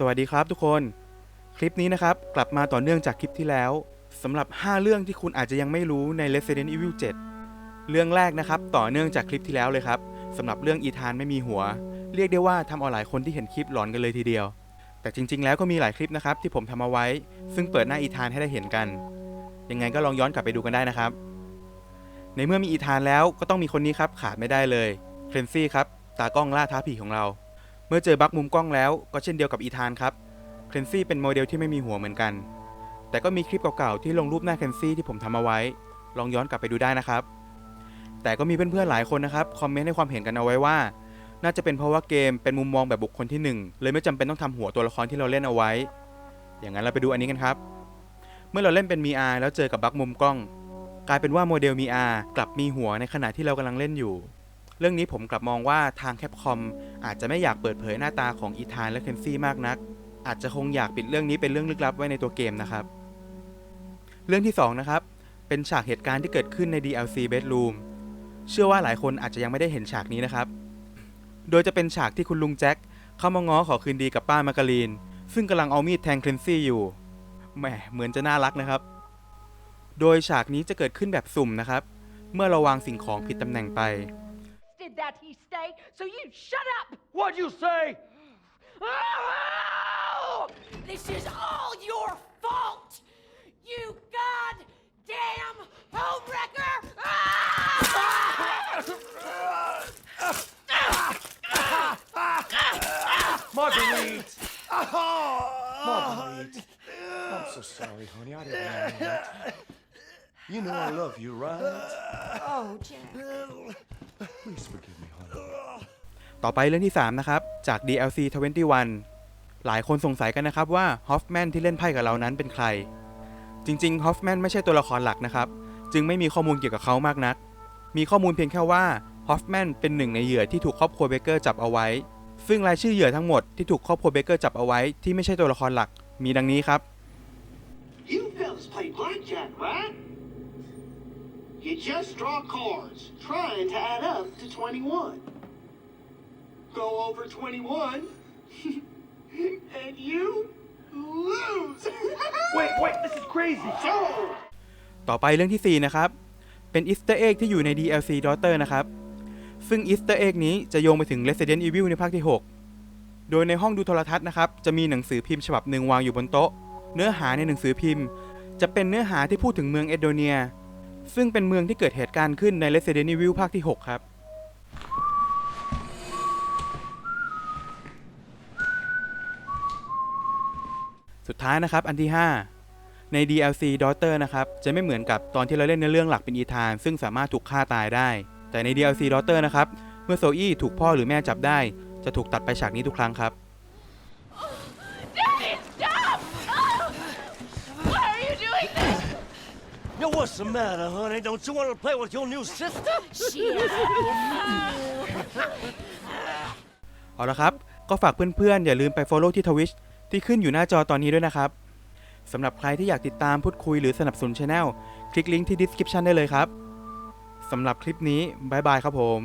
สวัสดีครับทุกคน คลิปนี้นะครับ กลับมาต่อเนื่องจากคลิปที่แล้วสำหรับ 5 เรื่องที่คุณอาจจะยังไม่รู้ใน Resident Evil 7 เรื่องแรกนะครับ ต่อเนื่องจากคลิปที่แล้วเลยครับสำหรับเรื่องอีธานไม่มีหัว เรียกได้ว่าทำเอาหลายคนที่เห็นคลิปหลอนกันเลยทีเดียว แต่จริง ๆ แล้วก็มีหลายคลิปนะครับที่ผมทำเอาไว้ ซึ่งเปิดหน้าอีธานให้ได้เห็นกัน ยังไงก็ลองย้อนกลับไปดูกันได้นะครับ ในเมื่อมีอีธานแล้วก็ต้องมีคนนี้ครับขาดไม่ได้เลยเคลนซี่ครับตากล้องล่าท้าผีของเรา เมื่อเจอบั๊กมุมกล้องแล้วก็เช่นเดียวกับอีธานครับเคนซี่เป็นโมเดลที่ไม่มีหัวเหมือนกัน แต่ก็มีคลิปเก่าๆที่ลงรูปหน้าเคนซี่ที่ผมทำเอาไว้ ลองย้อนกลับไปดูได้นะครับ แต่ก็มีเพื่อนๆหลายคนนะครับคอมเมนต์ให้ความเห็นกันเอาไว้ว่า น่าจะเป็นเพราะว่าเกมเป็นมุมมองแบบบุคคลที่หนึ่งเลยไม่จำเป็นต้องทำหัวตัวละครที่เราเล่นเอาไว้ อย่างนั้นเราไปดูอันนี้กันครับ เมื่อเราเล่นเป็นมีอาแล้วเจอกับบั๊กมุมกล้อง กลายเป็นว่าโมเดลมีอากลับมีหัวในขณะที่เรากำลังเล่นอยู่ เรื่องนี้ผมกลับมองว่าทางแคปคอมอาจจะไม่อยากเปิดเผยหน้าตาของอีธานและเคนซี่มากนัก อาจจะคงอยากปิดเรื่องนี้เป็นเรื่องลึกลับไว้ในตัวเกมนะครับ เรื่องที่สองนะครับ เป็นฉากเหตุการณ์ที่เกิดขึ้นใน DLC Bedroom เชื่อว่าหลายคนอาจจะยังไม่ได้เห็นฉากนี้นะครับ โดยจะเป็นฉากที่คุณลุงแจ็คเข้ามาง้อขอคืนดีกับป้ามาการีน ซึ่งกำลังเอามีดแทงเคลนซี่อยู่ แหม เหมือนจะน่ารักนะครับ โดยฉากนี้จะเกิดขึ้นแบบสุ่มนะครับ เมื่อเราวางสิ่งของผิดตำแหน่งไป did that he stay, so you shut up! What'd you say? Oh! This is all your fault! You goddamn homewrecker! Marguerite! Marguerite! I'm so sorry, honey. I didn't know that. You know I love you, right? Oh, Jack. Please forgive me, honey. ต่อไปเรื่องที่ 3 นะครับ จาก DLC 21 หลายคนสงสัยกันนะครับว่าฮอฟแมนที่เล่นไพ่กับเรานั้นเป็นใคร จริงๆฮอฟแมนไม่ใช่ตัวละครหลักนะครับ จึงไม่มีข้อมูลเกี่ยวกับเขามากนัก มีข้อมูลเพียงแค่ว่าฮอฟแมนเป็นหนึ่งในเหยื่อที่ถูกครอบครัวเบเกอร์จับเอาไว้ ซึ่งรายชื่อเหยื่อทั้งหมดที่ถูกครอบครัวเบเกอร์จับเอาไว้ที่ไม่ใช่ตัวละครหลักมีดังนี้ครับ You fellas play blackjack, right? You just draw cards, trying to add up to 21. Go over 21, and you lose. Wait, wait, this is crazy. So, ต่อไปเรื่องที่ 4 นะครับ เป็นอีสเตอร์เอ็กที่อยู่ใน DLC Daughter นะครับ ซึ่งอีสเตอร์เอ็กนี้จะโยงไปถึง Resident Evil ในภาคที่ 6 โดยในห้องดูโทรทัศน์นะครับ จะมีหนังสือพิมพ์ฉบับหนึ่งวางอยู่บนโต๊ะ เนื้อหาในหนังสือพิมพ์ จะเป็นเนื้อหาที่พูดถึงเมืองเอโดเนีย ซึ่งเป็นเมืองที่เกิดเหตุการณ์ขึ้นใน Resident Evil ภาคที่ 6 ครับ สุดท้ายนะครับอันที่ 5 ใน DLC Daughter นะครับ จะไม่เหมือนกับตอนที่เราเล่นในเรื่องหลักเป็นอีธาน ซึ่งสามารถถูกฆ่าตายได้ แต่ใน DLC Daughter นะครับ เมื่อโซอี้ถูกพ่อหรือแม่จับได้ จะถูกตัดไปฉากนี้ทุกครั้งครับ Yo, what's the matter, honey? Don't you want to play with your new sister? She เอาละครับ ก็ฝากเพื่อนๆ อย่าลืมไป follow ที่ Twitch ที่ขึ้นอยู่หน้าจอตอนนี้ด้วยนะครับ สำหรับใครที่อยากติดตามพูดคุยหรือสนับสนุนช anel คลิกลิงก์ที่ description ได้เลยครับ สำหรับคลิปนี้บายบายครับผม